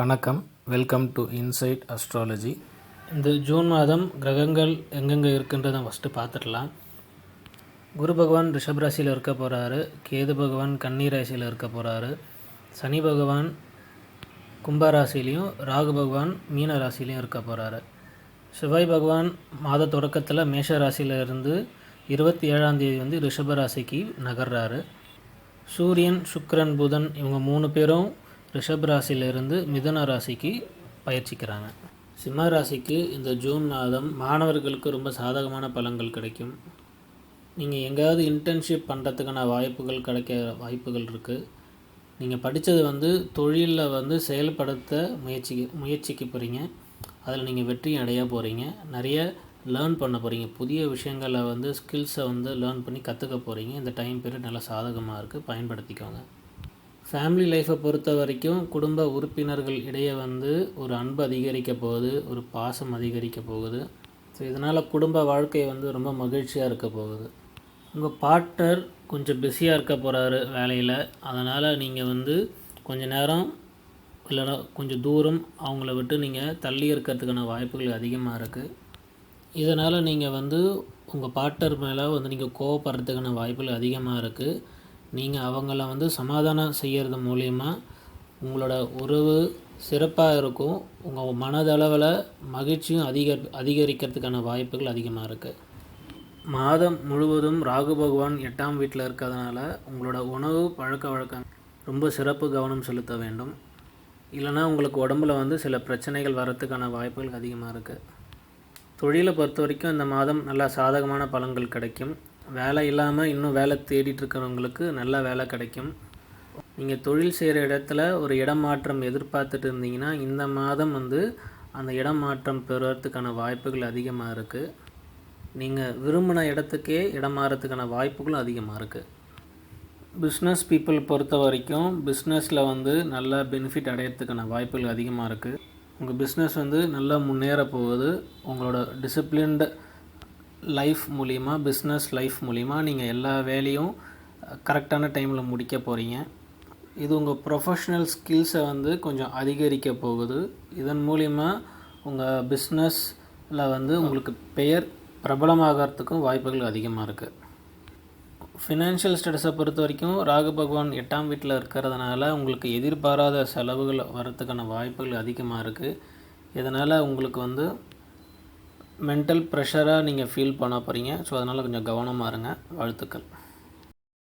வணக்கம். Welcome to inside astrology இந்த June மாதம் கிரகங்கள் எங்கெங்கே இருக்குன்றதை ஃபஸ்ட்டு பார்த்துடலாம். குரு பகவான் ரிஷப ராசியில் இருக்க போகிறாரு கேது பகவான் கன்னி ராசியில் இருக்க போகிறாரு சனி பகவான் கும்பராசிலையும் ராகு பகவான் மீன ராசிலையும் இருக்க போகிறாரு செவ்வாய் பகவான் மாத தொடக்கத்தில் மேஷ ராசியில இருந்து இருபத்தி ஏழாம் தேதி வந்து ரிஷப ராசிக்கு நகர்றாரு. சூரியன் சுக்ரன் புதன் இவங்க மூணு பேரும் ரிஷப் ராசியிலிருந்து மிதுன ராசிக்கு பயிற்சிக்கிறாங்க. சிம்ம ராசிக்கு இந்த ஜூன் மாதம் மாணவர்களுக்கு ரொம்ப சாதகமான பலன்கள் கிடைக்கும். நீங்கள் எங்கேயாவது இன்டர்ன்ஷிப் பண்ணுறதுக்கான வாய்ப்புகள் கிடைக்க வாய்ப்புகள் இருக்குது நீங்கள் படித்தது வந்து தொழிலில் வந்து செயல்படுத்த முயற்சி முயற்சிக்க போகிறீங்க அதில் நீங்கள் வெற்றி அடைய போகிறீங்க நிறைய லேர்ன் பண்ண போகிறீங்க புதிய விஷயங்களை வந்து ஸ்கில்ஸை வந்து லேர்ன் பண்ணி கற்றுக்க போகிறீங்க இந்த டைம் பீரியட் நல்லா சாதகமாக இருக்குது பயன்படுத்திக்கோங்க. ஃபேமிலி லைஃப்பை பொறுத்த வரைக்கும் குடும்ப உறுப்பினர்கள் இடையே வந்து ஒரு அன்பு அதிகரிக்க போகுது ஒரு பாசம் அதிகரிக்க போகுது. ஸோ இதனால் குடும்ப வாழ்க்கை வந்து ரொம்ப மகிழ்ச்சியாக இருக்க போகுது. உங்கள் பார்ட்னர் கொஞ்சம் பிஸியாக இருக்க போகிறாரு வேலையில். அதனால் நீங்கள் வந்து கொஞ்ச நேரம் இல்லைனா கொஞ்சம் தூரம் அவங்கள விட்டு நீங்கள் தள்ளி இருக்கிறதுக்கான வாய்ப்புகள் அதிகமாக இருக்குது இதனால் நீங்கள் வந்து உங்கள் பார்ட்னர் மேலே வந்து நீங்கள் கோவப்படுறதுக்கான வாய்ப்புகள் அதிகமாக இருக்குது நீங்கள் அவங்கள வந்து சமாதானம் செய்கிறது மூலயமா உங்களோட உறவு சிறப்பாக இருக்கும். உங்கள் மனதளவில் மகிழ்ச்சியும் அதிக அதிகரிக்கிறதுக்கான வாய்ப்புகள் அதிகமாக இருக்குது மாதம் முழுவதும் ராகு பகவான் எட்டாம் வீட்டில் இருக்கிறதுனால உங்களோட உணவு பழக்க வழக்கம் ரொம்ப சிறப்பு கவனம் செலுத்த வேண்டும். இல்லைனா உங்களுக்கு உடம்புல வந்து சில பிரச்சனைகள் வரத்துக்கான வாய்ப்புகள் அதிகமாக இருக்குது தொழிலை பொறுத்த வரைக்கும் இந்த மாதம் நல்லா சாதகமான பலன்கள் கிடைக்கும். வேலை இல்லாமல் இன்னும் வேலை தேடிட்டு இருக்கிறவங்களுக்கு நல்ல வேலை கிடைக்கும். நீங்கள் தொழில் செய்கிற இடத்துல ஒரு இடம் மாற்றம் எதிர்பார்த்துட்டு இருந்தீங்கன்னா இந்த மாதம் வந்து அந்த இடம் மாற்றம் பெறுறதுக்கான வாய்ப்புகள் அதிகமாக இருக்குது நீங்கள் விரும்பின இடத்துக்கே இடம் மாறத்துக்கான வாய்ப்புகளும் அதிகமாக இருக்குது பிஸ்னஸ் பீப்புள் பொறுத்த வரைக்கும் பிஸ்னஸில் வந்து நல்ல பெனிஃபிட் அடையிறதுக்கான வாய்ப்புகள் அதிகமாக இருக்குது உங்கள் பிஸ்னஸ் வந்து நல்லா முன்னேற போகுது. உங்களோட டிசிப்ளின்டு லைஃப் மூலிமா பிஸ்னஸ் லைஃப் மூலிமா நீங்கள் எல்லா வேலையும் கரெக்டான டைமில் முடிக்க போகிறீங்க இது உங்கள் ப்ரொஃபஷ்னல் ஸ்கில்ஸை வந்து கொஞ்சம் அதிகரிக்க போகுது. இதன் மூலிமா உங்கள் பிஸ்னஸில் வந்து உங்களுக்கு பெயர் பிரபலமாகறதுக்கும் வாய்ப்புகள் அதிகமாக இருக்குது ஃபினான்ஷியல் ஸ்டேட்டஸை பொறுத்த வரைக்கும் ராகு பகவான் எட்டாம் வீட்டில் இருக்கிறதுனால உங்களுக்கு எதிர்பாராத செலவுகள் வரத்துக்கான வாய்ப்புகள் அதிகமாக இருக்குது இதனால் உங்களுக்கு வந்து மென்டல் ப்ரெஷராக நீங்கள் ஃபீல் பண்ண போகிறீங்க ஸோ அதனால் கொஞ்சம் கவனமாக இருங்க. வாழ்த்துக்கள்.